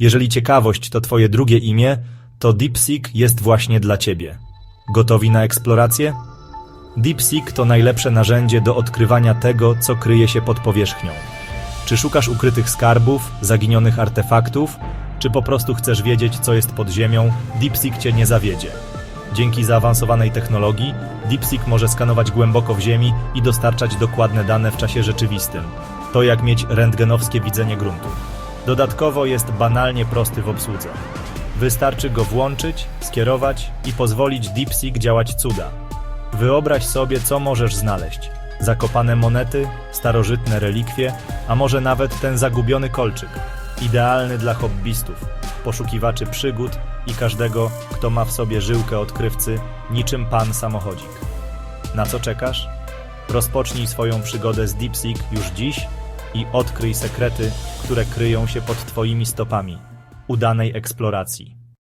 Jeżeli ciekawość to twoje drugie imię, to DeepSeek jest właśnie dla ciebie. Gotowi na eksplorację? DeepSeek to najlepsze narzędzie do odkrywania tego, co kryje się pod powierzchnią. Czy szukasz ukrytych skarbów, zaginionych artefaktów, czy po prostu chcesz wiedzieć, co jest pod ziemią, DeepSeek cię nie zawiedzie. Dzięki zaawansowanej technologii, DeepSeek może skanować głęboko w ziemi i dostarczać dokładne dane w czasie rzeczywistym. To jak mieć rentgenowskie widzenie gruntu. Dodatkowo jest banalnie prosty w obsłudze. Wystarczy go włączyć, skierować i pozwolić DeepSeek działać cuda. Wyobraź sobie, co możesz znaleźć. Zakopane monety, starożytne relikwie, a może nawet ten zagubiony kolczyk. Idealny dla hobbystów, poszukiwaczy przygód i każdego, kto ma w sobie żyłkę odkrywcy, niczym pan samochodzik. Na co czekasz? Rozpocznij swoją przygodę z DeepSeek już dziś i odkryj sekrety, które kryją się pod Twoimi stopami. Udanej eksploracji.